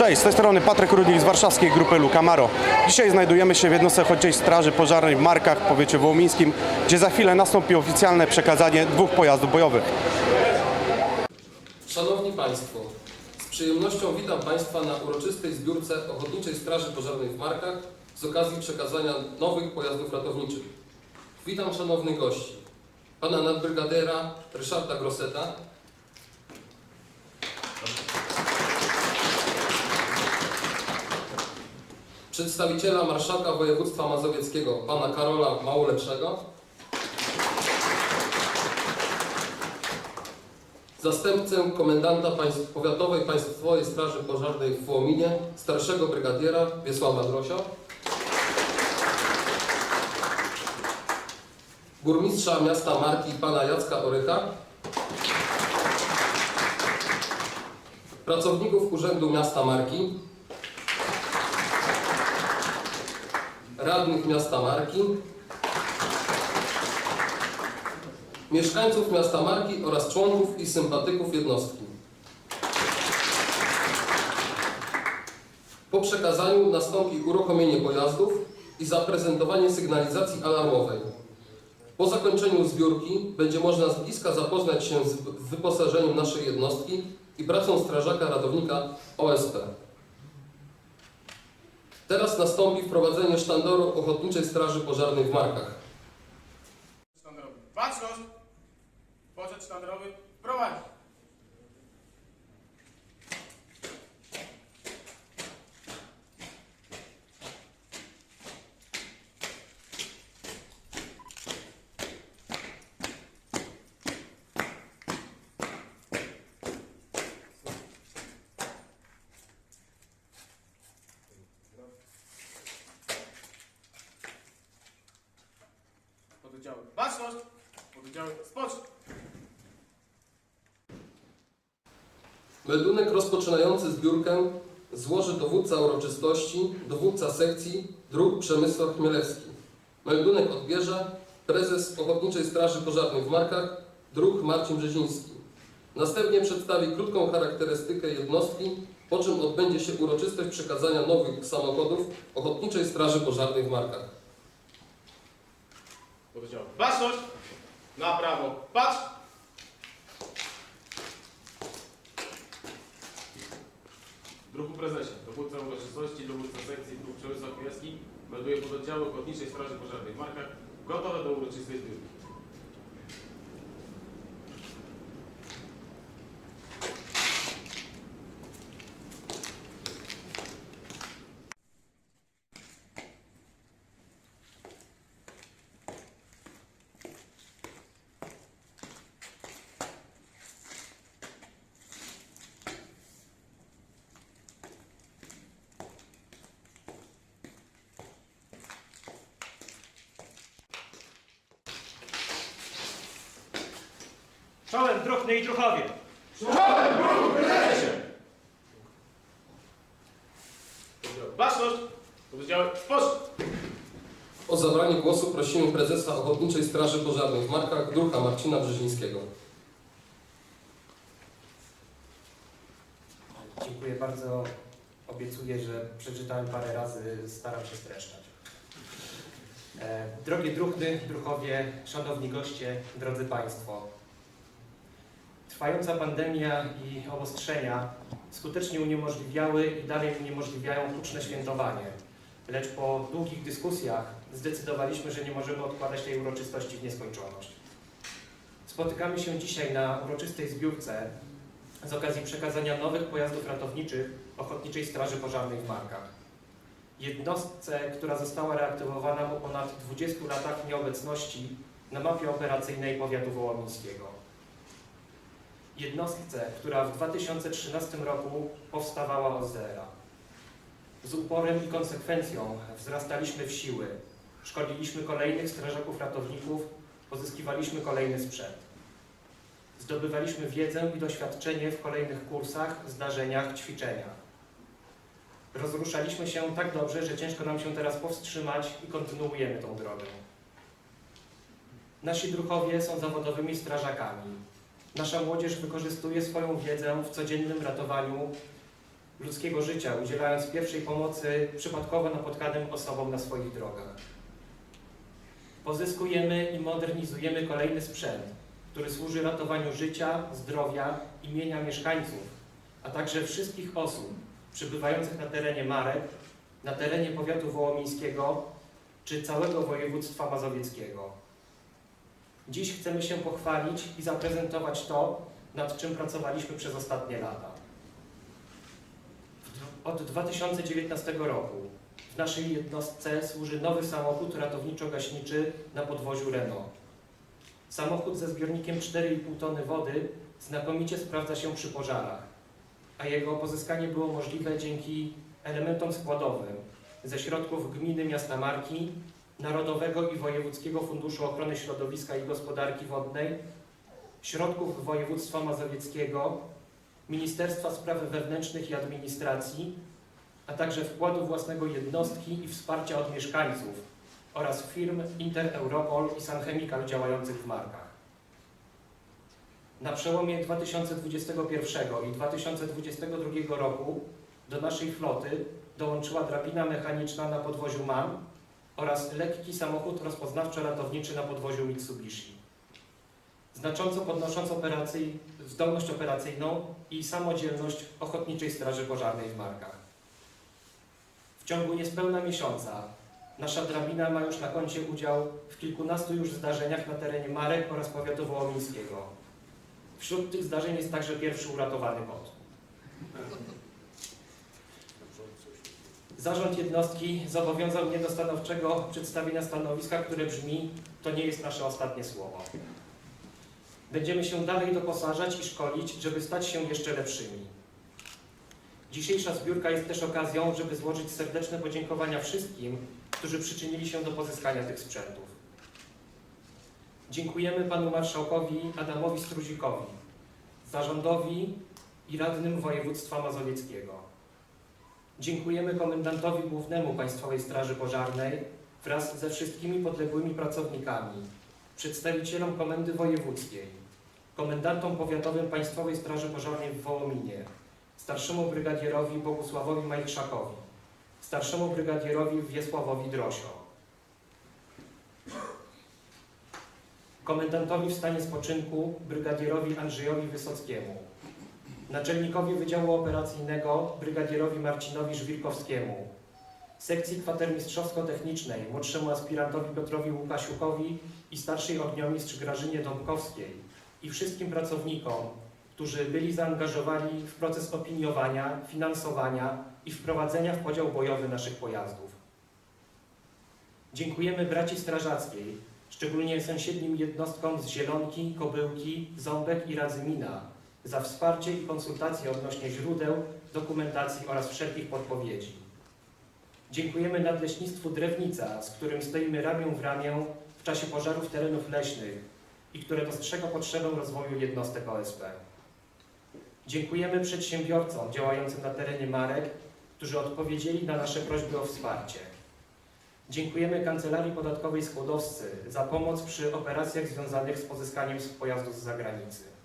Cześć, z tej strony Patryk Rudnik z warszawskiej grupy Lucamaro. Dzisiaj znajdujemy się w jednostce Ochotniczej Straży Pożarnej w Markach w powiecie wołomińskim, gdzie za chwilę nastąpi oficjalne przekazanie dwóch pojazdów bojowych. Szanowni Państwo, z przyjemnością witam Państwa na uroczystej zbiórce Ochotniczej Straży Pożarnej w Markach z okazji przekazania nowych pojazdów ratowniczych. Witam szanownych gości, Pana nadbrygadiera Ryszarda Grosseta, przedstawiciela Marszałka Województwa Mazowieckiego Pana Karola Małolepszego, Zastępcę komendanta państw, Powiatowej Państwowej Straży Pożarnej w Wołominie, starszego brygadiera Wiesława Drosio, burmistrza miasta Marki pana Jacka Orycha, pracowników Urzędu Miasta Marki, radnych miasta Marki, mieszkańców miasta Marki oraz członków i sympatyków jednostki. Po przekazaniu nastąpi uruchomienie pojazdów i zaprezentowanie sygnalizacji alarmowej. Po zakończeniu zbiórki będzie można z bliska zapoznać się z wyposażeniem naszej jednostki i pracą strażaka ratownika OSP. Teraz nastąpi wprowadzenie sztandaru Ochotniczej Straży Pożarnej w Markach. sztandarowy. Baczność! Poczet sztandarowy prowadzi. Pododdziały. Baczność! Pododdziały. Spocznij! Meldunek rozpoczynający zbiórkę złoży dowódca uroczystości, dowódca sekcji dróg Przemysław Chmielewski. Meldunek odbierze prezes Ochotniczej Straży Pożarnej w Markach dróg Marcin Brzeziński. Następnie przedstawi krótką charakterystykę jednostki, po czym odbędzie się uroczystość przekazania nowych samochodów Ochotniczej Straży Pożarnej w Markach. Pododdziały. Baczność! Na prawo. Patrz! Druhu prezesie, dowódca uroczystości, dowódca sekcji dróg Przemysław Chmielewski melduje pododdziały Ochotniczej Straży Pożarnej w Markach gotowe do uroczystej zbiórki. Czołem druhny i druhowie! Pododdziały. Baczność! Pododdziały. Spocznij! O zabranie głosu prosimy prezesa Ochotniczej Straży Pożarnej w Markach druha Marcina Brzezińskiego. Dziękuję bardzo. Obiecuję, że przeczytałem parę razy, staram się streszczać. E, Drogie druhny, druhowie, szanowni goście, drodzy Państwo. Trwająca pandemia i obostrzenia skutecznie uniemożliwiały i dalej uniemożliwiają huczne świętowanie. Lecz po długich dyskusjach zdecydowaliśmy, że nie możemy odkładać tej uroczystości w nieskończoność. Spotykamy się dzisiaj na uroczystej zbiórce z okazji przekazania nowych pojazdów ratowniczych Ochotniczej Straży Pożarnej w Markach. Jednostce, która została reaktywowana po ponad 20 latach nieobecności na mapie operacyjnej powiatu wołomińskiego. Jednostce, która w 2013 roku powstawała od zera. Z uporem i konsekwencją wzrastaliśmy w siły, szkoliliśmy kolejnych strażaków ratowników, pozyskiwaliśmy kolejny sprzęt. Zdobywaliśmy wiedzę i doświadczenie w kolejnych kursach, zdarzeniach, ćwiczeniach. Rozruszaliśmy się tak dobrze, że ciężko nam się teraz powstrzymać i kontynuujemy tą drogę. Nasi druhowie są zawodowymi strażakami. Nasza młodzież wykorzystuje swoją wiedzę w codziennym ratowaniu ludzkiego życia, udzielając pierwszej pomocy przypadkowo napotkanym osobom na swoich drogach. Pozyskujemy i modernizujemy kolejny sprzęt, który służy ratowaniu życia, zdrowia i mienia mieszkańców, a także wszystkich osób przybywających na terenie Marek, na terenie powiatu wołomińskiego czy całego województwa mazowieckiego. Dziś chcemy się pochwalić i zaprezentować to, nad czym pracowaliśmy przez ostatnie lata. Od 2019 roku w naszej jednostce służy nowy samochód ratowniczo-gaśniczy na podwoziu Renault. Samochód ze zbiornikiem 4,5 tony wody znakomicie sprawdza się przy pożarach, a jego pozyskanie było możliwe dzięki elementom składowym ze środków gminy miasta Marki, Narodowego i Wojewódzkiego Funduszu Ochrony Środowiska i Gospodarki Wodnej, środków województwa mazowieckiego, Ministerstwa Spraw Wewnętrznych i Administracji, a także wkładu własnego jednostki i wsparcia od mieszkańców oraz firm Intereuropol i Sanchemical działających w markach. Na przełomie 2021 i 2022 roku do naszej floty dołączyła drabina mechaniczna na podwoziu MAN oraz lekki samochód rozpoznawczo-ratowniczy na podwoziu Mitsubishi. Znacząco podnosząc operacyj, zdolność operacyjną i samodzielność Ochotniczej Straży Pożarnej w Markach. W ciągu niespełna miesiąca nasza drabina ma już na koncie udział w kilkunastu już zdarzeniach na terenie Marek oraz powiatu wołomińskiego. Wśród tych zdarzeń jest także pierwszy uratowany kot. Zarząd jednostki zobowiązał mnie do stanowczego przedstawienia stanowiska, które brzmi: To nie jest nasze ostatnie słowo. Będziemy się dalej doposażać i szkolić, żeby stać się jeszcze lepszymi. Dzisiejsza zbiórka jest też okazją, żeby złożyć serdeczne podziękowania wszystkim, którzy przyczynili się do pozyskania tych sprzętów. Dziękujemy panu marszałkowi Adamowi Struzikowi, zarządowi i radnym województwa mazowieckiego. Dziękujemy komendantowi głównemu Państwowej Straży Pożarnej wraz ze wszystkimi podległymi pracownikami, przedstawicielom Komendy Wojewódzkiej, komendantom powiatowym Państwowej Straży Pożarnej w Wołominie, starszemu brygadierowi Bogusławowi Majchrzakowi, starszemu brygadierowi Wiesławowi Drosio, komendantowi w stanie spoczynku brygadierowi Andrzejowi Wysockiemu, naczelnikowi Wydziału Operacyjnego brygadierowi Marcinowi Żwirkowskiemu, sekcji kwatermistrzowsko-technicznej młodszemu aspirantowi Piotrowi Łukasiukowi i starszej ogniomistrz Grażynie Dąbkowskiej i wszystkim pracownikom, którzy byli zaangażowani w proces opiniowania, finansowania i wprowadzenia w podział bojowy naszych pojazdów. Dziękujemy braci strażackiej, szczególnie sąsiednim jednostkom z Zielonki, Kobyłki, Ząbek i Radzymina za wsparcie i konsultacje odnośnie źródeł, dokumentacji oraz wszelkich podpowiedzi. Dziękujemy Nadleśnictwu Drewnica, z którym stoimy ramię w ramię w czasie pożarów terenów leśnych i które dostrzega potrzebę rozwoju jednostek OSP. Dziękujemy przedsiębiorcom działającym na terenie Marek, którzy odpowiedzieli na nasze prośby o wsparcie. Dziękujemy Kancelarii Podatkowej Skłodowscy za pomoc przy operacjach związanych z pozyskaniem pojazdów z zagranicy.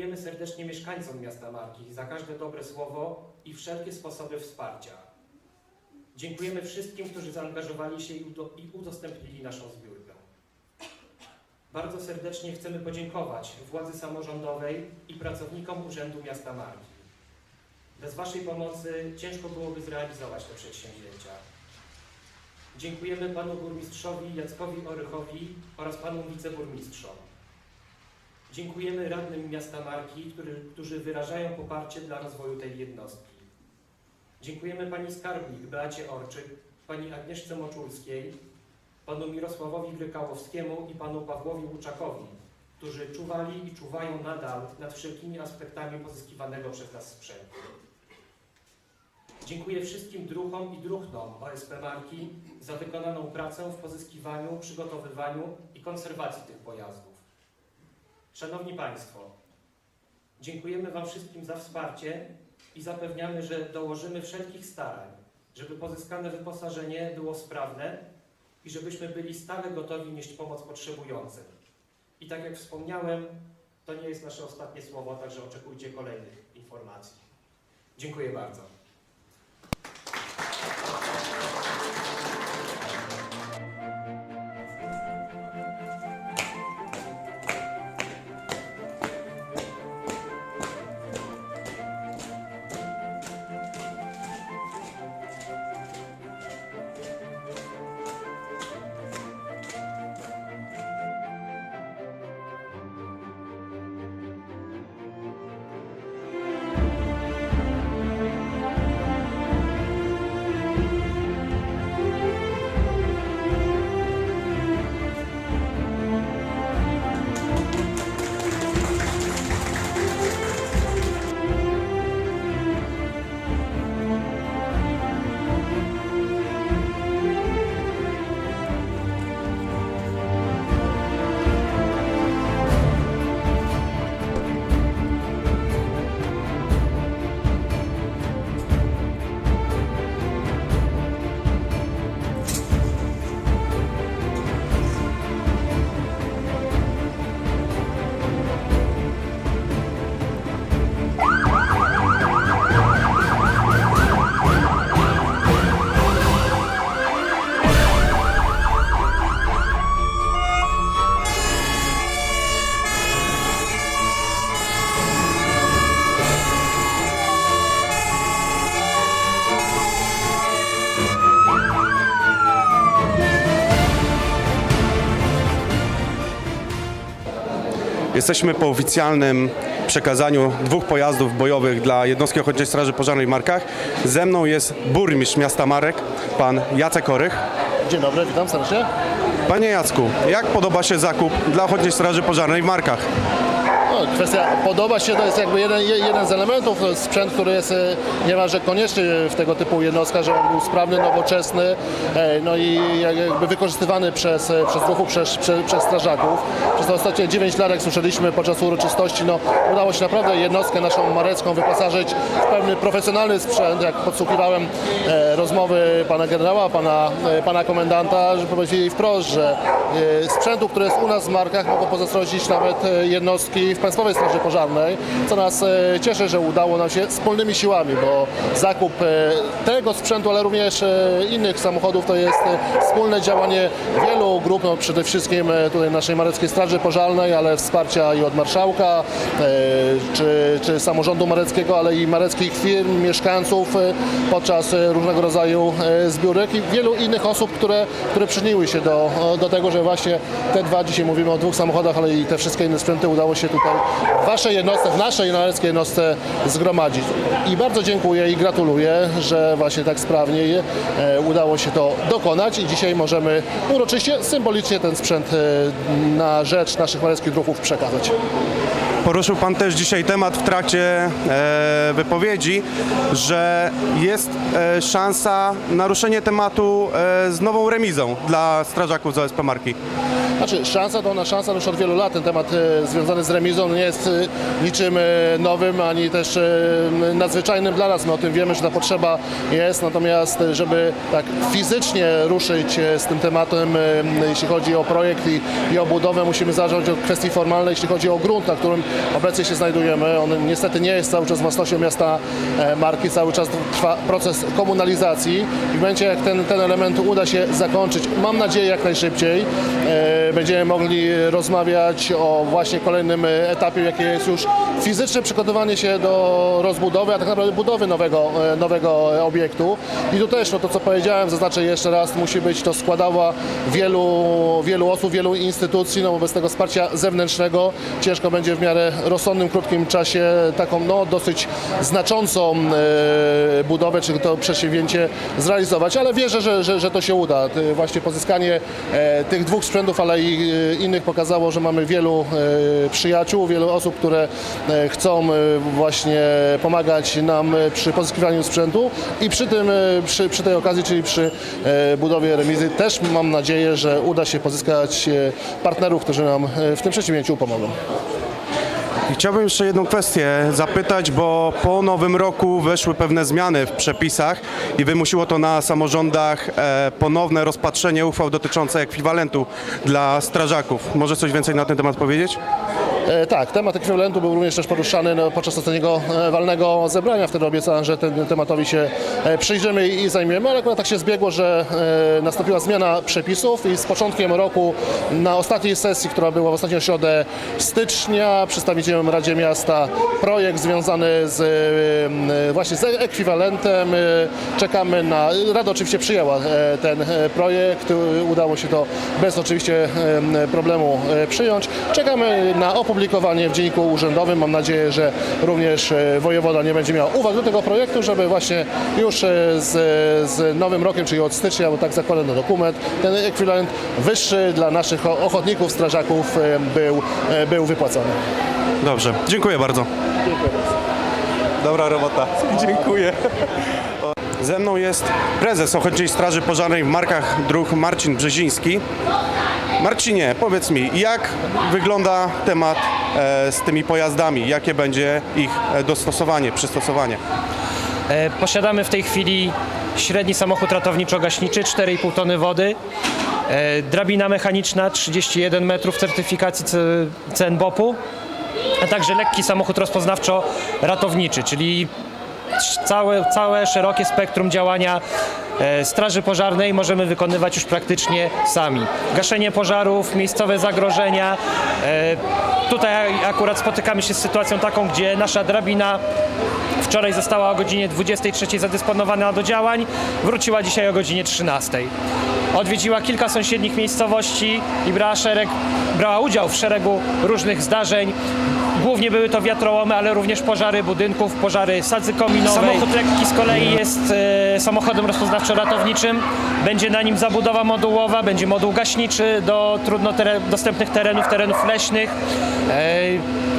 Dziękujemy serdecznie mieszkańcom miasta Marki za każde dobre słowo i wszelkie sposoby wsparcia. Dziękujemy wszystkim, którzy zaangażowali się i udo- i udostępnili naszą zbiórkę. Bardzo serdecznie chcemy podziękować władzy samorządowej i pracownikom Urzędu Miasta Marki. Bez Waszej pomocy ciężko byłoby zrealizować te przedsięwzięcia. Dziękujemy Panu Burmistrzowi Jackowi Orychowi oraz Panu Wiceburmistrzom. Dziękujemy radnym miasta Marki, który, którzy wyrażają poparcie dla rozwoju tej jednostki. Dziękujemy Pani Skarbnik Beacie Orczyk, Pani Agnieszce Moczulskiej, Panu Mirosławowi Grykałowskiemu i Panu Pawłowi Łuczakowi, którzy czuwali i czuwają nadal nad wszelkimi aspektami pozyskiwanego przez nas sprzętu. Dziękuję wszystkim druhom i druhnom OSP Marki za wykonaną pracę w pozyskiwaniu, przygotowywaniu i konserwacji tych pojazdów. Szanowni Państwo, dziękujemy Wam wszystkim za wsparcie i zapewniamy, że dołożymy wszelkich starań, żeby pozyskane wyposażenie było sprawne i żebyśmy byli stale gotowi nieść pomoc potrzebującym. I tak jak wspomniałem, to nie jest nasze ostatnie słowo, także oczekujcie kolejnych informacji. Dziękuję bardzo. Jesteśmy po oficjalnym przekazaniu dwóch pojazdów bojowych dla jednostki Ochotniczej Straży Pożarnej w Markach. Ze mną jest burmistrz miasta Marek, pan Jacek Orych. Dzień dobry, witam serdecznie. Panie Jacku, jak podoba się zakup dla Ochotniczej Straży Pożarnej w Markach? Kwestia podoba się, to jest jakby jeden, je- jeden z elementów, sprzęt, który jest e, niemalże konieczny w tego typu jednostkach, żeby on był sprawny, nowoczesny, e, no i jak- jakby wykorzystywany przez, e, przez ruchu, przez, przez, przez strażaków. Przez ostatnie 9 lat, jak słyszeliśmy podczas uroczystości, no udało się naprawdę jednostkę naszą marecką wyposażyć w pełny profesjonalny sprzęt, jak podsłuchiwałem rozmowy pana generała, pana, pana komendanta, że powiedzieli wprost, że sprzętu, który jest u nas w markach, mogą pozazdrościć nawet jednostki w Państwowej Straży Pożarnej, co nas e, cieszy, że udało nam się wspólnymi siłami, bo zakup e, tego sprzętu, ale również e, innych samochodów to jest wspólne działanie wielu grup, no przede wszystkim tutaj naszej Mareckiej Straży Pożarnej, ale wsparcia i od marszałka, czy, czy samorządu mareckiego, ale i mareckich firm, mieszkańców podczas różnego rodzaju zbiórek i wielu innych osób, które, które przyczyniły się do, do tego, że właśnie te dwa, dzisiaj mówimy o dwóch samochodach, ale i te wszystkie inne sprzęty udało się tutaj w Waszej jednostce, w naszej mareckiej jednostce zgromadzić. I bardzo dziękuję i gratuluję, że właśnie tak sprawnie e, udało się to dokonać i dzisiaj możemy uroczyście, symbolicznie ten sprzęt e, na rzecz naszych mareckich druhów przekazać. Poruszył Pan też dzisiaj temat w trakcie e, wypowiedzi, że jest e, szansa naruszenie tematu e, z nową remizą dla strażaków z OSP Marki. Znaczy, szansa to ona szansa już od wielu lat. Ten temat związany z remizą nie jest niczym nowym, ani też nadzwyczajnym dla nas. My o tym wiemy, że ta potrzeba jest, natomiast żeby tak fizycznie ruszyć z tym tematem, jeśli chodzi o projekt i, i o budowę, musimy zacząć od kwestii formalnej, jeśli chodzi o grunt, na którym obecnie się znajdujemy. On niestety nie jest cały czas własnością miasta e, Marki, cały czas trwa proces komunalizacji i w momencie jak ten, ten element uda się zakończyć, mam nadzieję jak najszybciej, e, będziemy mogli rozmawiać o właśnie kolejnym etapie, jakie jest już fizyczne przygotowanie się do rozbudowy, a tak naprawdę budowy nowego, e, nowego obiektu. I tu też, no to co powiedziałem, zaznaczę jeszcze raz, musi być to składowa wielu, wielu osób, wielu instytucji, no wobec tego wsparcia zewnętrznego ciężko będzie w miarę rozsądnym, krótkim czasie taką no, dosyć znaczącą e, budowę, czy to przedsięwzięcie zrealizować, ale wierzę, że, że, że to się uda. Właśnie pozyskanie e, tych dwóch sprzętów, ale i innych pokazało, że mamy wielu e, przyjaciół, wielu osób, które chcą właśnie pomagać nam przy pozyskiwaniu sprzętu i przy tym, przy, przy tej okazji, czyli przy budowie remizy też mam nadzieję, że uda się pozyskać partnerów, którzy nam w tym przedsięwzięciu pomogą. Chciałbym jeszcze jedną kwestię zapytać, bo po nowym roku weszły pewne zmiany w przepisach i wymusiło to na samorządach e, ponowne rozpatrzenie uchwał dotyczących ekwiwalentu dla strażaków. Może coś więcej na ten temat powiedzieć? E, tak, temat ekwiwalentu był również też poruszany no, podczas ostatniego e, walnego zebrania. Wtedy obiecałem, że ten tematowi się e, przyjrzymy i zajmiemy, ale akurat tak się zbiegło, że nastąpiła zmiana przepisów i z początkiem roku na ostatniej sesji, która była w ostatnią środę stycznia, przedstawicielem Radzie Miasta projekt związany z właśnie z ekwiwalentem. Czekamy na. Rada oczywiście przyjęła ten projekt. Udało się to bez oczywiście problemu przyjąć. Czekamy na opublikowanie w Dzienniku Urzędowym. Mam nadzieję, że również e, wojewoda nie będzie miał uwag do tego projektu, żeby właśnie już e, z, z nowym rokiem, czyli od stycznia, bo tak zakładam na dokument, ten ekwiwalent wyższy dla naszych ochotników, strażaków e, był, był wypłacony. Dobrze, dziękuję bardzo. Dobra robota. Dziękuję. Ze mną jest prezes Ochotniczej Straży Pożarnej w Markach Dróg Marcin Brzeziński. Marcinie, powiedz mi, jak wygląda temat e, z tymi pojazdami? Jakie będzie ich e, dostosowanie, przystosowanie? E, Posiadamy w tej chwili średni samochód ratowniczo-gaśniczy, 4,5 tony wody, drabina mechaniczna 31 metrów certyfikacji CNBOP-u, a także lekki samochód rozpoznawczo-ratowniczy, czyli całe, całe szerokie spektrum działania Straży Pożarnej możemy wykonywać już praktycznie sami. Gaszenie pożarów, miejscowe zagrożenia. E, Tutaj akurat spotykamy się z sytuacją taką, gdzie nasza drabina Wczoraj została o godzinie 23 zadysponowana do działań, wróciła dzisiaj o godzinie 13. Odwiedziła kilka sąsiednich miejscowości i brała, szereg, brała udział w szeregu różnych zdarzeń. Głównie były to wiatrołomy, ale również pożary budynków, pożary sadzy kominowej. Samochód lekki z kolei jest e, samochodem rozpoznawczo-ratowniczym. Będzie na nim zabudowa modułowa, będzie moduł gaśniczy do trudno tere- dostępnych terenów, terenów leśnych. E,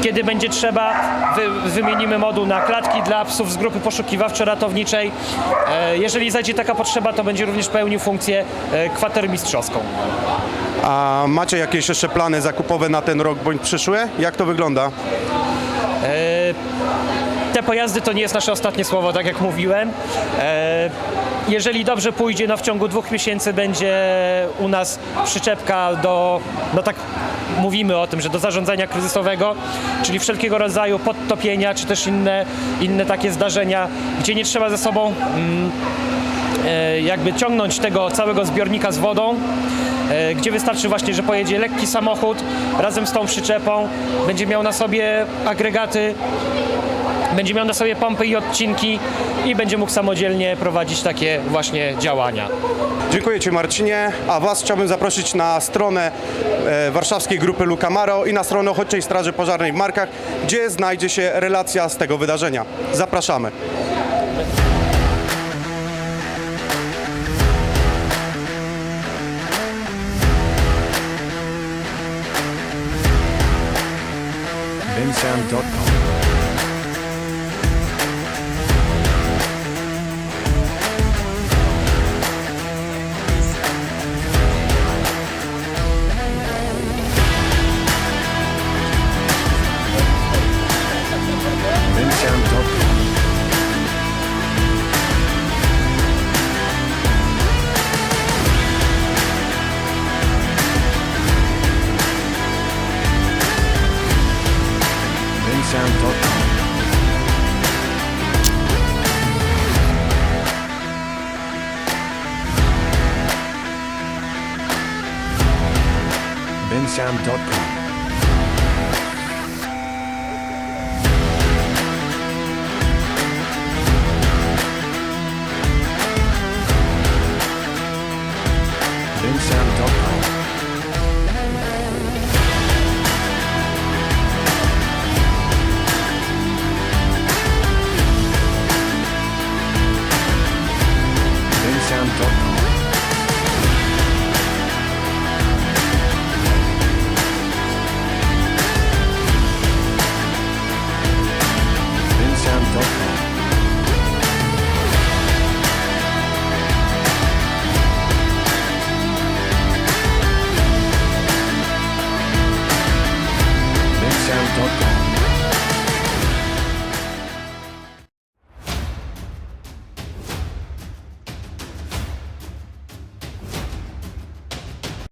kiedy będzie trzeba, wy, wymienimy moduł na klatki dla psów z grupy poszukiwawczo-ratowniczej. E, jeżeli zajdzie taka potrzeba, to będzie również pełnił funkcję e, kwatermistrzowską. A macie jakieś jeszcze plany zakupowe na ten rok bądź przyszły? Jak to wygląda? Te pojazdy to nie jest nasze ostatnie słowo, tak jak mówiłem. E, jeżeli dobrze pójdzie, no w ciągu dwóch miesięcy będzie u nas przyczepka do, no tak mówimy o tym, że do zarządzania kryzysowego, czyli wszelkiego rodzaju podtopienia, czy też inne, inne takie zdarzenia, gdzie nie trzeba ze sobą mm, e, jakby ciągnąć tego całego zbiornika z wodą, e, gdzie wystarczy właśnie, że pojedzie lekki samochód razem z tą przyczepą, będzie miał na sobie agregaty będzie miał na sobie pompy i odcinki i będzie mógł samodzielnie prowadzić takie właśnie działania. Dziękuję Ci Marcinie, a Was chciałbym zaprosić na stronę e, warszawskiej grupy Lucamaro i na stronę Ochotniczej Straży Pożarnej w Markach, gdzie znajdzie się relacja z tego wydarzenia. Zapraszamy. SoundCloud.com. instagram.com.